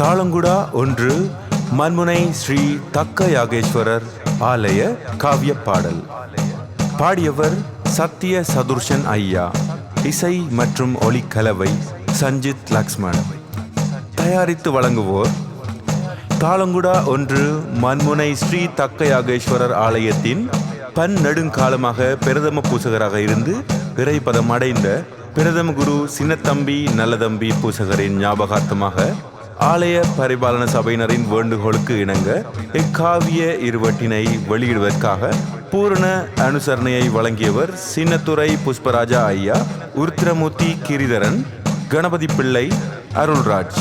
தாளங்குடா ஒன்று மண்முனை ஸ்ரீ தக்க யாகேஸ்வரர் ஆலய காவிய பாடல். பாடியவர் சத்திய சதுர்ஷன் ஐயா. இசை மற்றும் ஒளிக்கலவை சஞ்சித் லக்ஷ்மண். தயாரித்து வழங்குவோர் தாளங்குடா ஒன்று மண்முனை ஸ்ரீ தக்க யாகேஸ்வரர் ஆலயத்தின் பன் நெடுங்காலமாக பிரதம பூசகராக இருந்து இறைப்பதம் அடைந்த பிரதம குரு சின்னத்தம்பி நல்லதம்பி பூசகரின் ஞாபகார்த்தமாக ஆலய பரிபாலன சபையினரின் வேண்டுகோளுக்கு இணங்க இக்காவிய இருவட்டினை வெளியிடுவதற்காக பூரண அனுசரணையை வழங்கியவர் சின்னத்துறை புஷ்பராஜா ஐயா உருத்திரமூர்த்தி கிரிதரன் கணபதி பிள்ளை அருள்ராஜ்.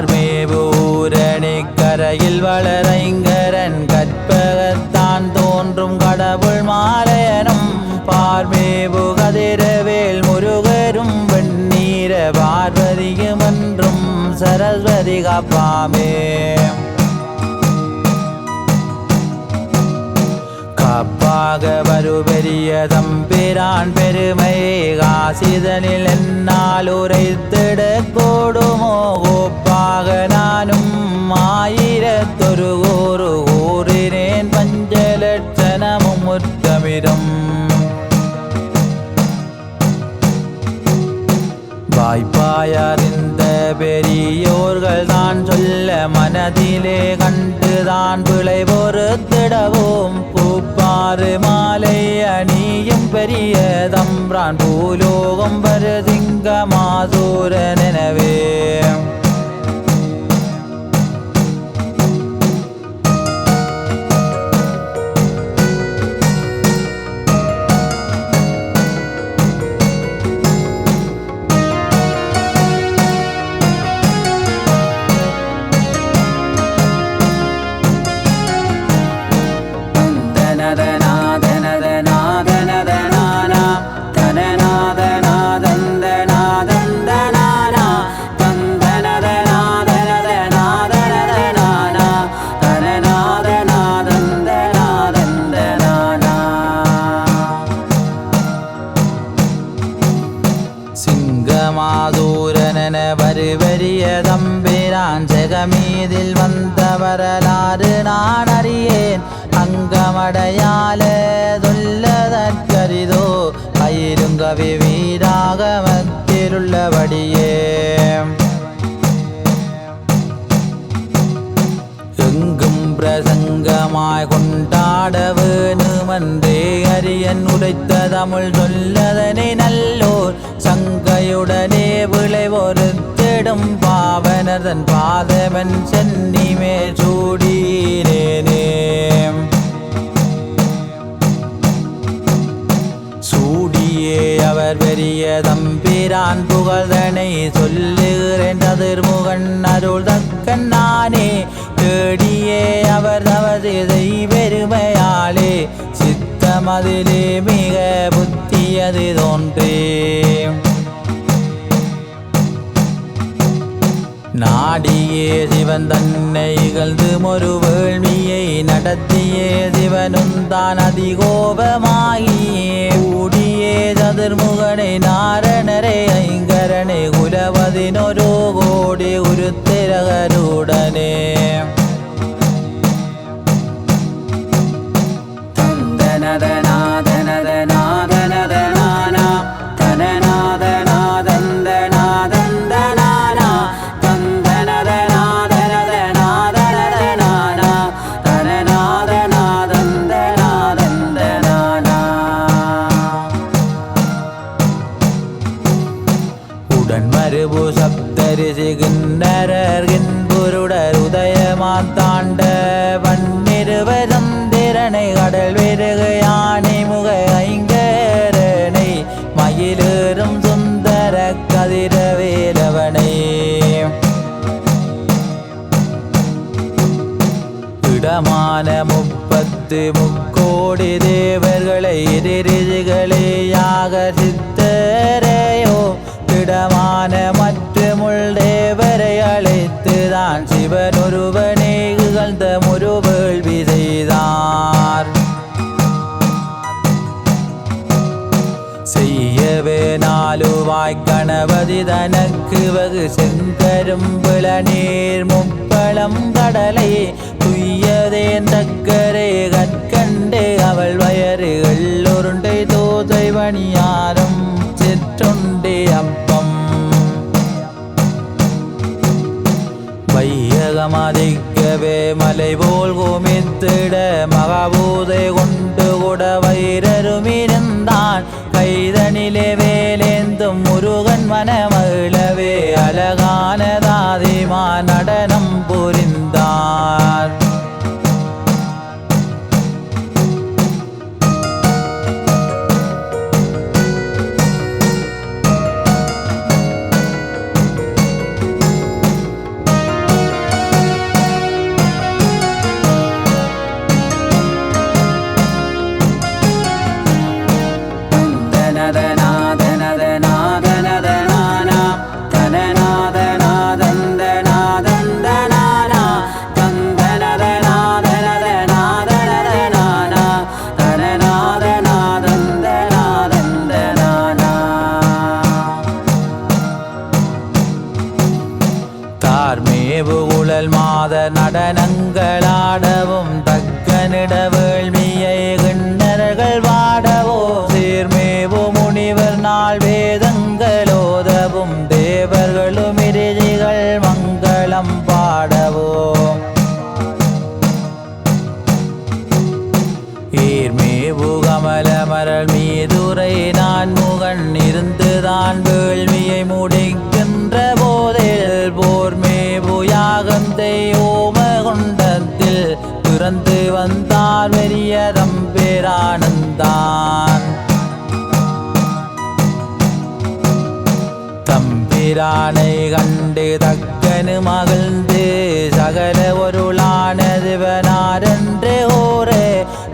கார்மேபூரணி கரையில் வளரைங்கரன் கற்பகத்தான் தோன்றும் கடவுள் மாலையனும் பார்மேபு கதிரவேல் முருகரும் வெண்ணீர பார்வதியும் என்றும் சரஸ்வதி காப்பாமே. பெரிய தம்பிரான் பெருமை காசிதனில் என்னால் உரைத்திட கூடுமோ கோப்பாக நானும் ஆயிரத்தொரு கூறு கூறினேன் பஞ்சலட்சணமும் முத்தமிடும் வாய்ப்பாயார் இந்த பெரியோ சொல்ல மனதிலே கண்டுதான் பிழை பொறுத்திடவும். பூப்பாறு மாலை அணியும் பெரிய தம்ரான் பூலோகம் வருதிங்க மாசூரன் எனவே. பயிருங்கவி வீராகமத்திலுள்ளபடியே எங்கும் பிரசங்கமாய் கொண்டாட வேணுமன்றே அரியன் உரைத்த தமிழ் சொல்லதனை நல்லோர் சங்கையுடனே விளைவொருத்திடும் பாவனதன் பாதவன் சென்னிமே சூடீரேனே அவர் பெரிய தம்பிரான் புகழ்தனை சொல்லுகிறேன் கதிர்முகன் அருள் தக்கன் நானே. தேடியே அவர் தவறு பெருமையாலே சித்தமதிலே மிக புத்தியது தோன்றே. நாடியே சிவன் தன்னை இகழ்ந்து ஒரு வேள்வியை நடத்தியே சிவனும் தான் அதிகோபமாகியே. ചതുർമുഖനെ നാരണരെ ഐങ്കരനെ കുലപതിനൊരു കോടി ഉരുത്തിരകരുടനെ. இடமான முப்பத்து முக்கோடி தேவர்களை எதிரிகளே யாக சித்தரையோ இடமான மற்றுமுள் தேவரை அழைத்துதான் சிவன் ஒருவனே இகழ்ந்த முருவேள்வி செய்தார். செய்யவே நாலுவாய் கணபதி தனக்கு வகு செங்கரும் நீர் முப்பளம் கடலை துய்யதேன் தக்கரே கற்கண்டு அவள் வயறுகள் உருண்டை தோதை வணியாரம் சிற்றுண்டி அப்பம். வையகமதிக்கவே மலை போல் குமித்திட மகாபூதை கொண்டு கூட வைரருமிருந்தான். கைதனிலே வேலேந்தும் முருகன் மனமகிழவே அழகானதாதிமா நடனம் புரிந்தார் பிறந்து வந்தார் பெரிய தம்பேரானந்தான் தம்பிரானை கண்டு தக்கனு மகிழ்ந்து சகல ஒருளானதுவனாரென்று ஓரே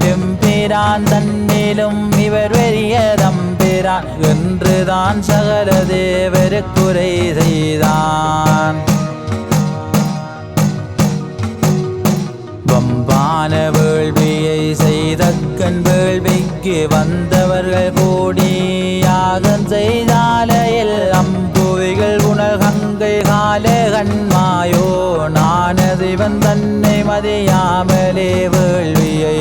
தெம்பிரான் தன்னிலும் இவர் பெரிய தம்பிரான் என்றுதான் சகல தேவருக்குறை செய்தான். வம்பான வேள்வியை செய்தக்கன் வேள்விக்கு வந்தவர்கள் கூடி யாகம் செய்தாலையில் அம்புவிகள் உணல் கங்கை காலே கண்மாயோ நானதிவன் தன்னை மதியாமலே வேள்வியை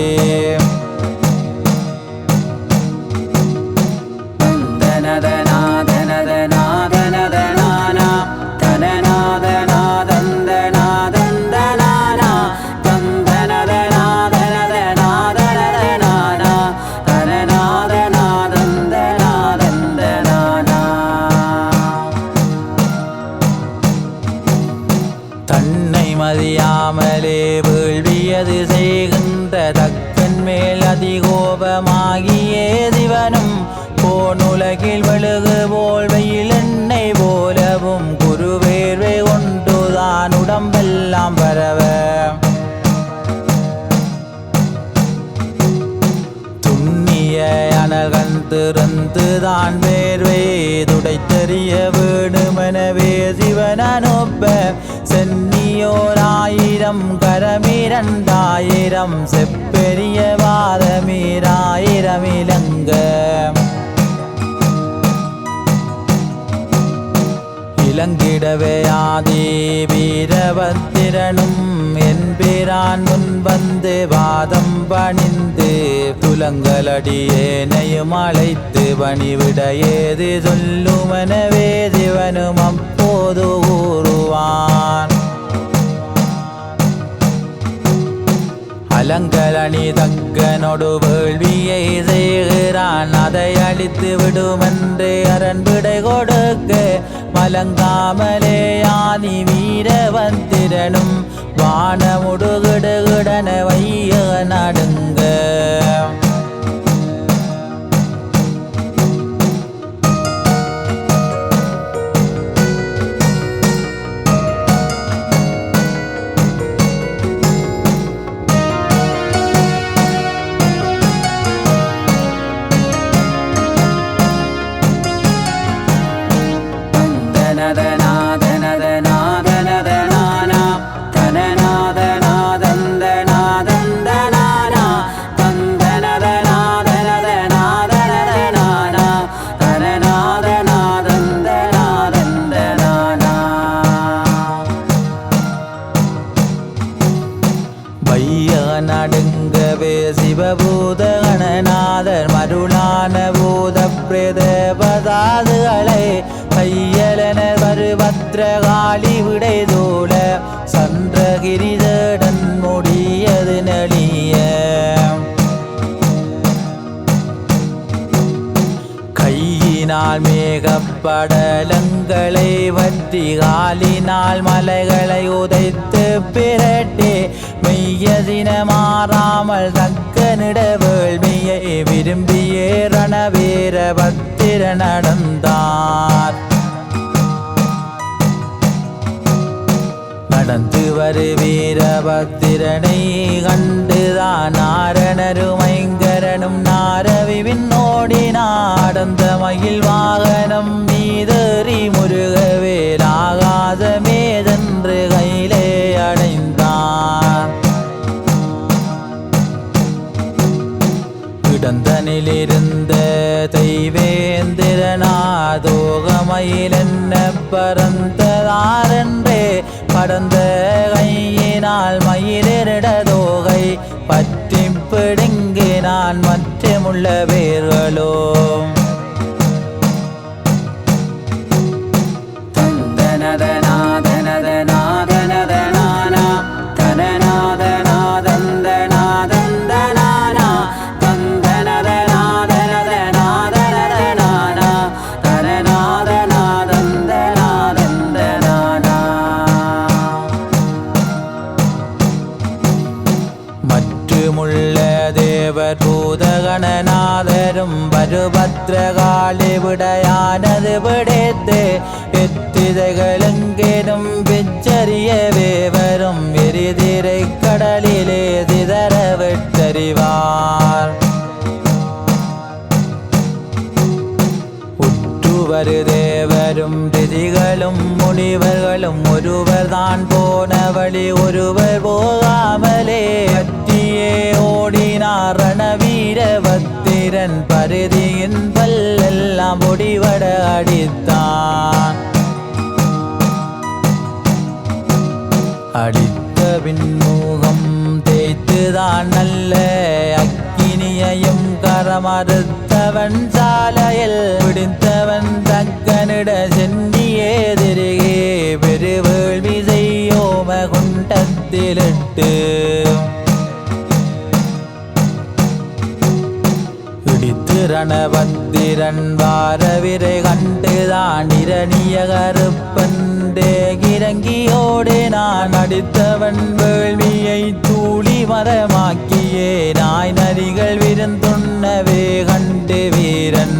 திறந்துதான் வேர்வை தெரிய வேணுமெனவே சிவன் அனுப்ப சென்னியோர் ஆயிரம் கரமிரண்டாயிரம் செப்பெரிய வாதமீராயிரம் இலங்க இளங்கிடவே ஆதி வீரபத்திரனும் என்பிரான் முன் வந்து வாதம் பணிந்து புலங்களடியேனையும் அழைத்து பணிவிட ஏது சொல்லுமனவே திவனும் அப்போது ஊறுவான் அலங்கலணி தக்கனொடு வேள்வியை செய்கிறான். அதை அழித்து விடுமென்று அரண் விடை கொடுக்க மலங்காமலே ஆதி வீரவந்திரனும் வானமுடுகிடுகிடன வைய நடுங்க. வருபத்ரகாளி விடை தோல சந்திரகிரிதடன் முடியது நளிய கையினால் மேகப்படலங்களை வற்றி காலினால் மலைகளை உதைத்து பிரட்டே மெய்யதின மாறாமல் தக்கனிட வேள்வியை விரும்பியே ரணவீர பத்திர நடந்தார். நடந்து வரு வீரபத்திரனை கண்டுதான் நாரணரும் ஐங்கரனும் நாரவி விண்ணோடி நாடந்த மயில் வாகனம் மீதறி முருகவே முருகவேலாகாதமேதென்று கையிலே அடைந்தான் கிடந்தனிலிருந்த தெய்வேந்திரநாதோகமயில் என்ன பறந்ததாரென்றே படந்த கையினால் மயிலிடதோகை பற்றி பிடுங்கினான் மற்றமுள்ள வேர்களோ. ഭദ്രകാളി വിടയാനത് പിടിത്ത് എത്തിതകളെങ്കിലും പിച്ചറിയവേ വരും എരിതിരക്കടലിലെ തിതര വിട്ടറിവാർ ദേവരും திதிகளும் முனிவர்களும் ஒருவர் தான் போன வழி ஒருவர் போகாமலே பற்றியே ஓடினார் ரணவீர பத்திரன் பருதியின் பல்லெல்லாம் ஒடிவட அடித்தான். அடித்த பின்முகம் தேய்த்துதான் நல்ல அக்கினியையும் கரமறுத்தவன். சாலையில் பிடித்தவன் தக்கனிட சென்னியே திருகே. பெருவேள்வி செய்யோம குண்டத்திலிட்டு. இடித்து ரணபத்திரன் வாரவிரை கண்டுதான் இரணிய கருப்பண்டே இறங்கியோடு நான் அடித்தவன் வேள்வியை தூளி மரமாக்கியே. நாய் நரிகள் விருந்துண்ணவே கண்டு வீரன்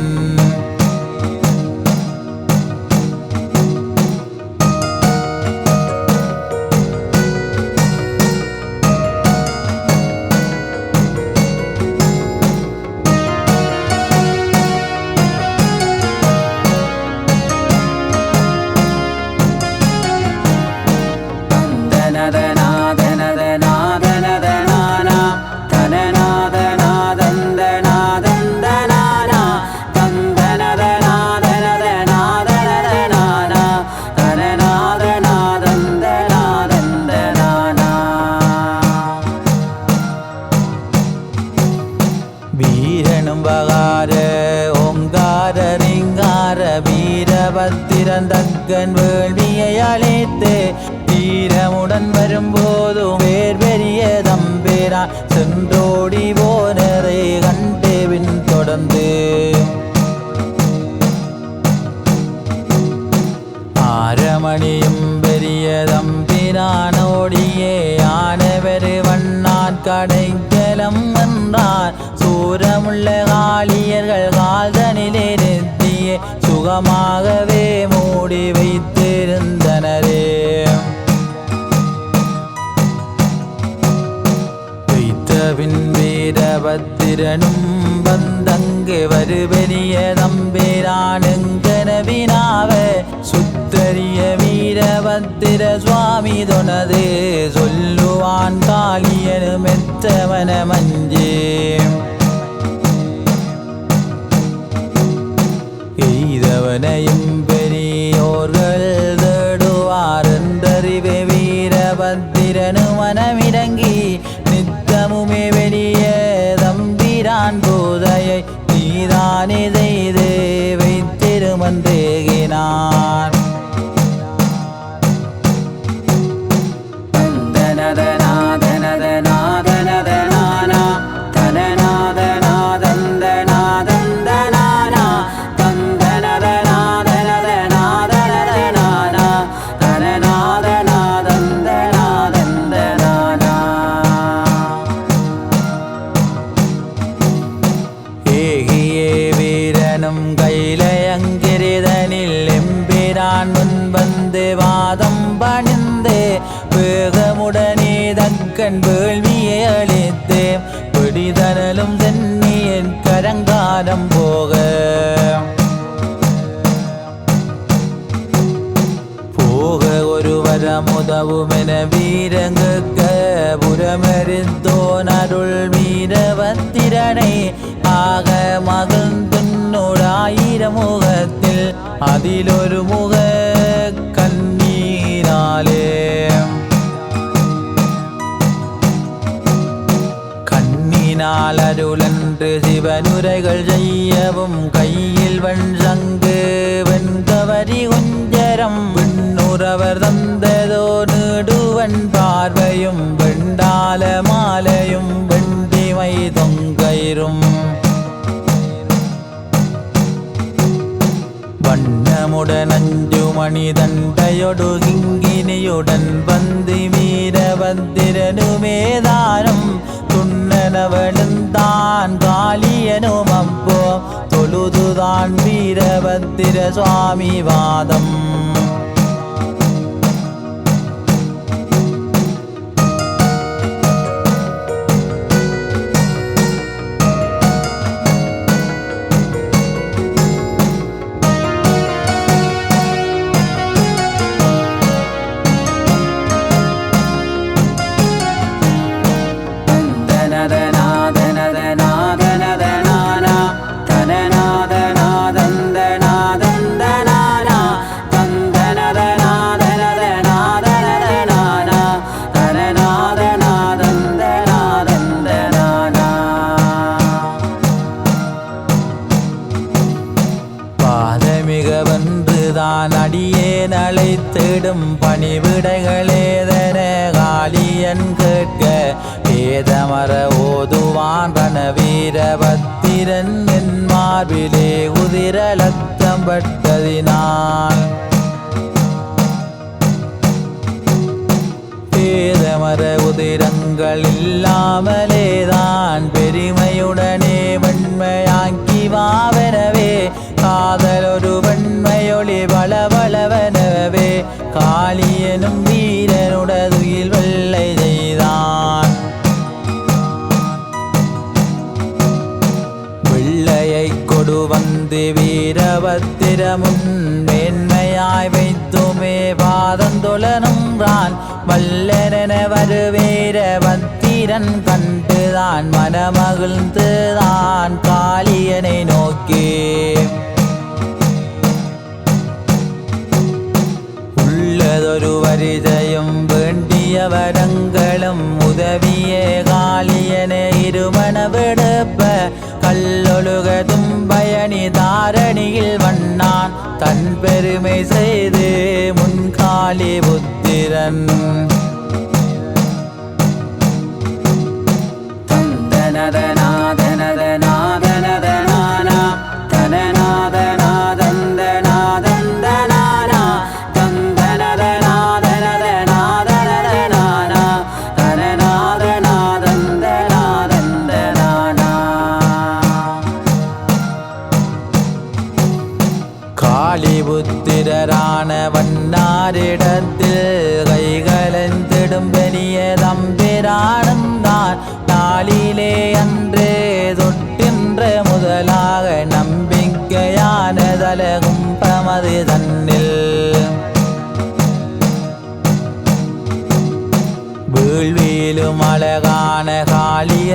தன் வேள்வியை அழைத்து வீரமுடன் வரும்போதும் வேர் பெரிய தம்பேரான் சென்றோடி போனரை கண்டேவின் தொடர்ந்து. ஆரமணியும் பெரிய தம்பிரானோடியே ஆனவர் வண்ணான் கடைக்கலம் என்றார் சூரமுள்ள காளியர்கள் கால்தனிலே நிறுத்தியே சுகமாக வந்தங்கு வருபெரிய தம்பிரானுங்கனவினாவ சுத்தரிய வீரபத்திர சுவாமி தொனது சொல்லுவான் காளியனு மெத்தவன மஞ்சே. எய்தவனையும் money. ஒரு வரமுதவுமென வீரங்குக்க புறமறிந்தோன் அருள் வீரபத்திரனை ஆக மகிழ்ந்துன்னோடாயிரம் முகத்தில் அதிலொரு முக கண்ணீராலே. கண்ணினால் அருளன்று சிவனுரைகள் செய்யவும் கையில் வன் சங்கு வெண்கவரி குஞ்சரம் விண்ணுறவர் தம் பார்வையும் வெண்டால மாலையும் வெண்டிமை தொங்கயிரும் வண்ணமுடன் அஞ்சு மணி தண்டையொடு கிங்கினியுடன் வந்து வீரபத்திரனுமேதானம் துண்ணனவழுந்தான் காளியனும் அப்போ தொழுதுதான் வீரபத்திர சுவாமி பலவனவே காளியனும் வீரனுடதுயில் வெள்ளை செய்தான் வெள்ளையை கொடு வந்து வீரபத்திரமும் மேன்மையாய் வைத்துமே பாதந்தொழனுன்றான் வருவேர பத்திரன் கண்டுதான் மனமகிழ்ந்துதான் காளியனை நோக்கி. உள்ளதொரு வரிசையும் வேண்டிய வரங்களும் உதவியே காளியனே இருமண விடுப்ப கல்லொழுக தும்பயணி தாரணியில் வண்ணான் தன் பெருமை செய்து முன்காளி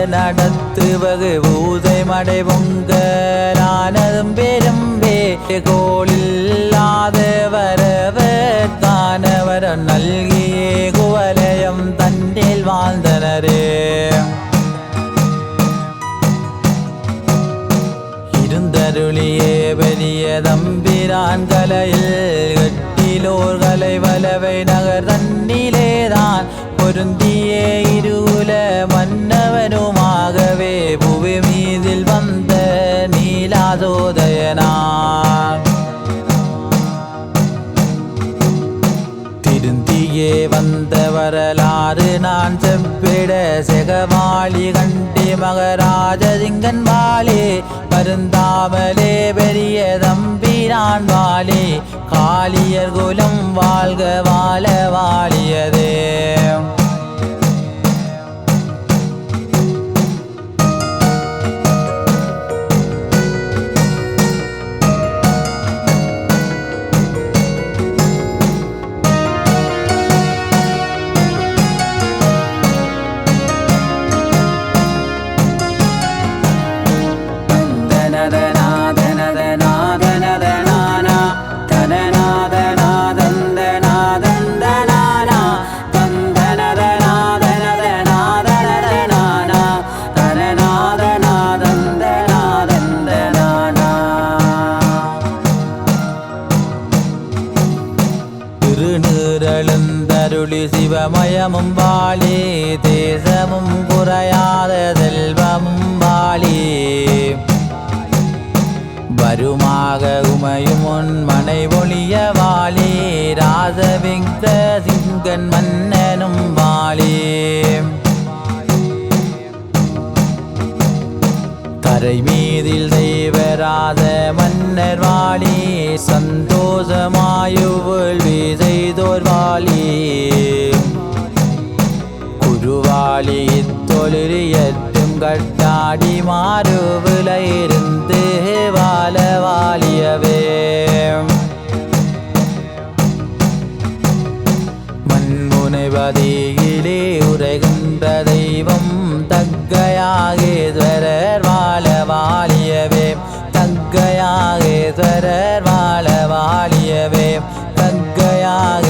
காளிய நடத்து வகு பூதை மடை பொங்கலானதும் பெரும்பே. கோலில்லாத வரவர்கானவரம் நல்கியே குவலயம் தன்னில் வாழ்ந்தனரே. இருந்தருளியே பெரிய தம்பிரான் கலையில் கட்டிலோர் கலை வலவை நகர் தன்னிலேதான். பொருந்தியே இருகுல மன்னவனுமாகவே புவி மீதில் வந்த நீலாதோதயனா. திருந்தியே வந்த வரலாறு நான் செப்பிட செகவாளி கண்டி மகராஜ திங்கன் வாலே பருந்தாமலே பெரிய தம்பிரான் வாலே காளியர் குலம் வாழ்க வாழ வாழியதே. சந்தோஷமாயு வேள்வி செய்தோர் வாழி குருவாளி தொழிலியற்றும் கட்டாடி மாறுவில இருந்து வாழ வாழியவே மண்முனைவதியிலே உரைகின்ற தெய்வம் தக்கையாகேஸ்வரர் தக்கையாக